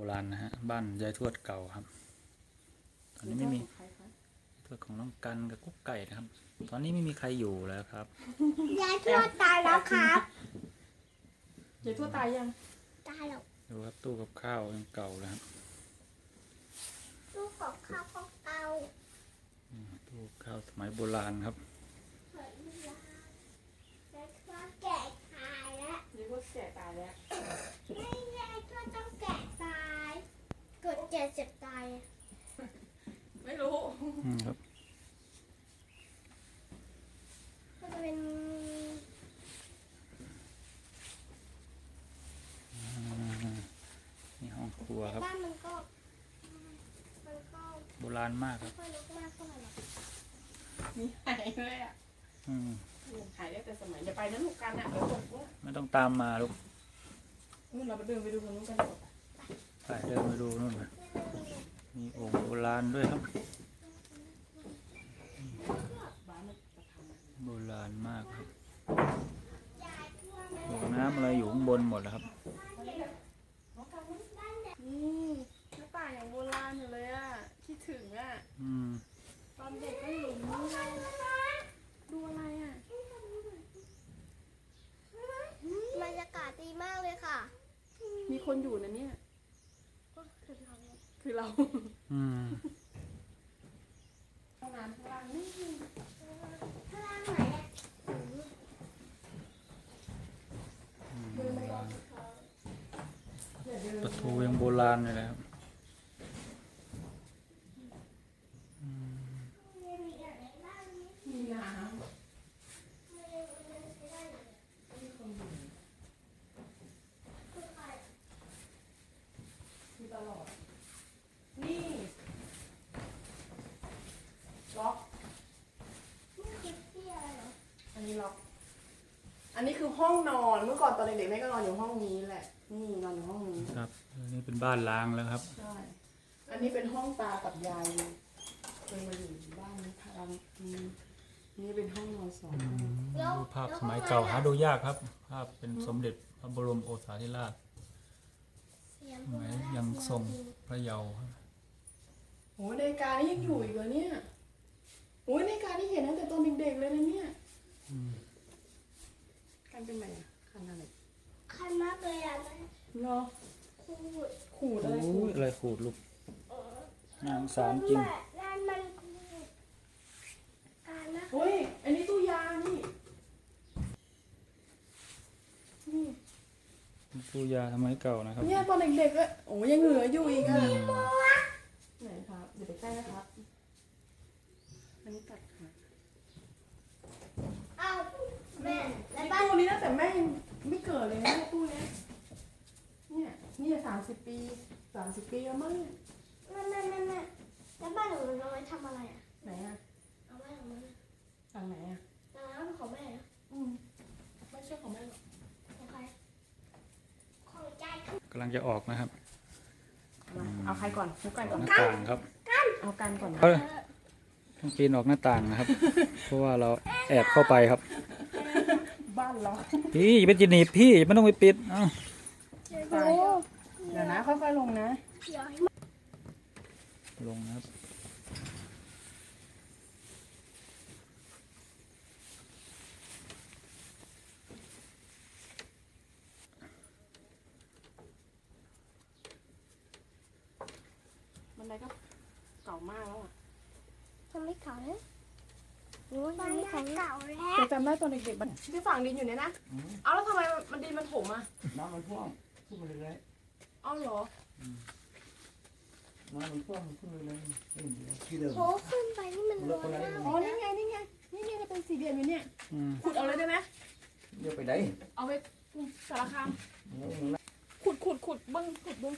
โบราณนะฮะ บ้านยายทวดเก่าครับ ตอนนี้ไม่มีทวดของน้องกันกับกุ๊กไก่นะครับ ตอนนี้ไม่มีใครอยู่แล้วครับ ยายทวดตายแล้วครับยายทั่วตายยัง ตายแล้ว ดูครับตู้กับข้าวยังเก่าแล้วครับลูกของข้าวของเตาตู้กับข้าวสมัยโบราณครับเฮ้ยยายยายทวดแกะตายแล้วยายทั่วแก่ตายแล้ว ไม่ยายทวดต้องแกะตายเกิดเจ็บเจ็บตายอะ ไม่รู้ อืม ครับมันจะเป็นนี่ห้องครัวครับบ้านมันก็มันก็โบราณมากครับไม่ลุกมากเท่าไหร่หรอกมีหายเลยอะอืมหายได้แต่สมัยอย่าไปนะลูกกันอะเดี๋ยวตกว่าไม่ต้องตามมาลูกนู่นเราไปเดินไปดูคนนู้นกันดีกว่าไปเดินไปดูนู่นนะมีโอ่งโบราณด้วยครับบ้านมันจะทำ โบราณมากครับยายทวดโอ่งน้ำอะไรอยู่ข้างบนหมดแล้วครับ นี่หน้าต่างอย่างโบราณอยู่เลยอะ คิดถึงอะ อืมตอนเด็กก็อยู่นี่ดูอะไรอะ บรรยากาศดีมากเลยค่ะมีคนอยู่นะเนี่ยก็คือเราเนี่ยคือเรา อืม ห้องน้ำข้างล่างนี่ ข้างล่างไหนอะ อืมโบราณประตูยังโบราณอยู่เลยครับนี่ล็อกนี่คือเที่อะไรเหรออันนี้ล็อก อันนี้คือห้องนอนเมื่อก่อนตอนเด็กๆแม่ก็นอนอยู่ห้องนี้แหละ นี่นอนอยู่ห้องนี้ครับอันนี้เป็นบ้านล้างแล้วครับ ใช่อันนี้เป็นห้องตากับยายเคยมาอยู่บ้านนี้ทำอืมนี่เป็นห้องนอนสองห้องดูภาพสมัยเก่าหาดูยากครับ ภาพเป็นสมเด็จพระบรมโอษาธิราชเสียงสมัยยังทรงพระเยาว์ครับโอ้ยนาฬิกานี่ยังอยู่อีกเหรอเนี่ยโอ้ยนาฬิกานี่เห็นตั้งแต่ตอนเด็กๆเลยนะเนี่ย อืม กันเป็นไงอะคันอะไรคันมากเลยอะมันเนาะคูดขูดอะไรขูโอ้ยดอะไรขูดลูกเออน่าสงสารจริงนั่นมันคูดการนะเฮ้ยอันนี้ตู้ยานี่นี่ตู้ยาสมัยเก่านะครับเนี่ยตอนเด็กๆเลยโอ้ยยังเหลืออยู่อีกอะไหนครับเดี๋ยวไปใกล้นะครับ อันนี้ตัดค่ะ เอ้าแม่แล้ว นี่ บ้าน ตู้นี้ตั้งแต่แม่ยังไม่เกิดเลยนะตู้เนี้ยเนี่ยนี่สามสิบปี สามสิบปีแล้วมั้งเนี่ยแม่แม่แม่แม่แล้วบ้านหนูเอาไว้ทำอะไรอะ ไหนอะเอาไว้ของมันฝั่งไหนอะน้ำของแม่นะอืมไม่ใช่ของแม่หรอกของใครของยายทุกกำลังจะออกนะครับมาเอาใครก่อนฟุกกันก่อนหน้าต่างครับเอากันก่อนนะเอ้ยต้องปีนออกหน้าต่างนะครับ เพราะว่าเราแอบเข้าไปครับ บ้านเราพี่อย่าไปจีหนีบพี่ไม่ต้องไปปิดเอ้าไปเดี๋ยวนะค่อยๆลงนะเดี๋ยวให้ ลงนะครับ บันไดก็เก่ามากแล้วอะทำไม่เก่าเลยหนูยังไม่เก่าเก่าแล้วแต่จำได้ตอนเด็กๆมันที่ฝั่งดินอยู่เนี่ยนะเอาแล้วทำไมมันดินมันถมอะน้ำมันท่วมขึ้นมาเลย เอาเหรอๆน้ำ มันท่วมขึ้นมาเลยที่เดิมโหขึ้นไปนี่มันร้อนมากอ๋อนี่ไงนี่ไงนี่ไงจะเป็นสี่เหลี่ยมอยู่เนี่ยอืมขุดเอาเลยได้ไหมเดี๋ยวไปไหนเอาไปสารคามน้ำมันขุดขุดขุดเบิ้งขุดเบิ้ง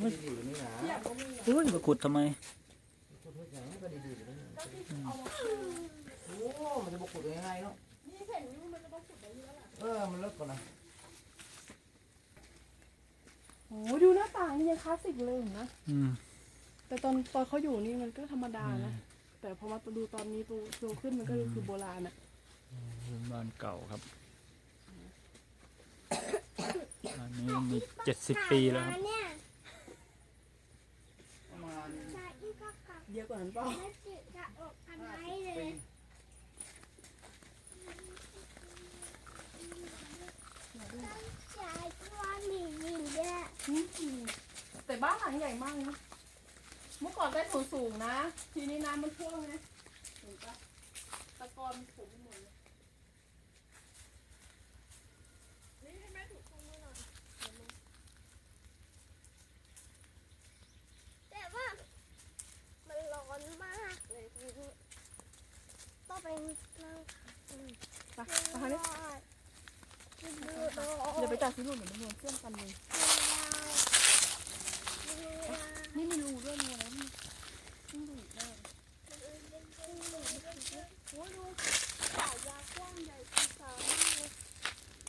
ไม่ดีอยู่นี่นะที่อยากก็มีอะเฮ้ยมาขุดทำไมขุดทุกอย่างก็ดีๆอยู่นี่เอามาโอ้มันจะบกขุดยังไงเนาะนี่เห็นมันจะต้องขุดได้เยอะแหละเออมันเลิกก่อนนะโอ้ดูหน้าต่างนี่ยังคลาสสิกเลยเห็นไหมอืม แต่ตอนตอนเขาอยู่นี่มันก็ธรรมดานะ แต่พอมาดูตอนนี้ตัวโตขึ้นมันก็คือโบราณอะเป็นบ้านเก่าครับอันนี้มีเจ็ดสิบปีแล้วครับเยประมาณอเยอะกว่านั้นป่าแอมต่แต่บ้านหลังใหญ่มากนะ เมื่อก่อนได้สูงสูงๆนะ ทีนี้น้ำมันท่วมไงเห็นปะตะกอนสูงไปหมดเลยนี่ให้แม่ถูกตรงนี้หน่อยแต่ว่า มันร้อนมากเลยตรงนี้ต้องไปนั่งไปไปทางนี้ดูดูเดี๋ยวไปจัดที่นู่นเดี๋ยวมันโดนเพื่อนกันเลย นี่มีรูด้วยรูอะไรนี่นี่ดูอีกแน่ โอ้ดูสายยากว้างใหญ่ที่สามเลย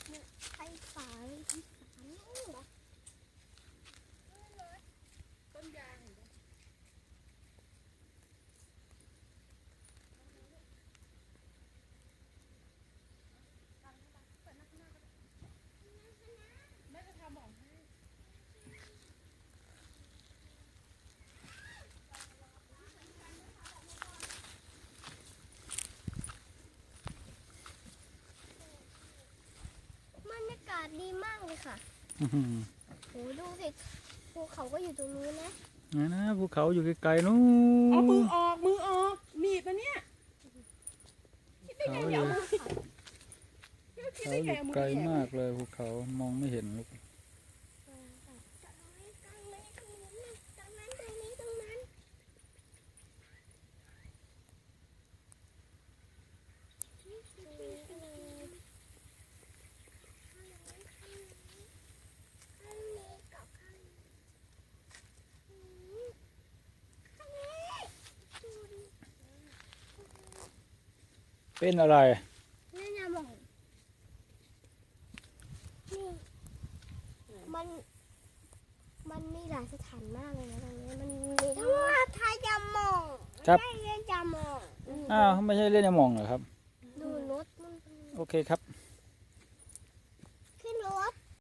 เนี่ยไอ้ฝาที่สามนี่เหรอ ต้นยางเห็นปะ บรรยากาศดีมากเลย ค่ะอื้อหือโหดูสิภูเขาก็อยู่ตรงนู้นนะนี่นะภูเขาอยู่ไกลๆนู้เอามืนอออกมือออกหนีบนะเนี่ยคิดได้เขาไงออย่ายู่เอามือคิดเขาได้อไงยู่เอามือไกลแหย่มากเลยภูเขามองไม่เห็นลูก ตรงนี้ตรงนี้ตรงนี้ตรงนั้นตรงนี้ตรงนั้นข้างนี้กับข้างนี้ข้างนี้ดูดิ เป็นอะไรนี่นะมองนี่มัน มันมีหลายสถานมากเลยนะตรงนี้มันมีทั้งว่าไทยจะมองครับไม่ใช่เล่นจะมองอ้าวไม่ใช่เล่นยามองเหรอครับ ดูรถมัน โอเคครับ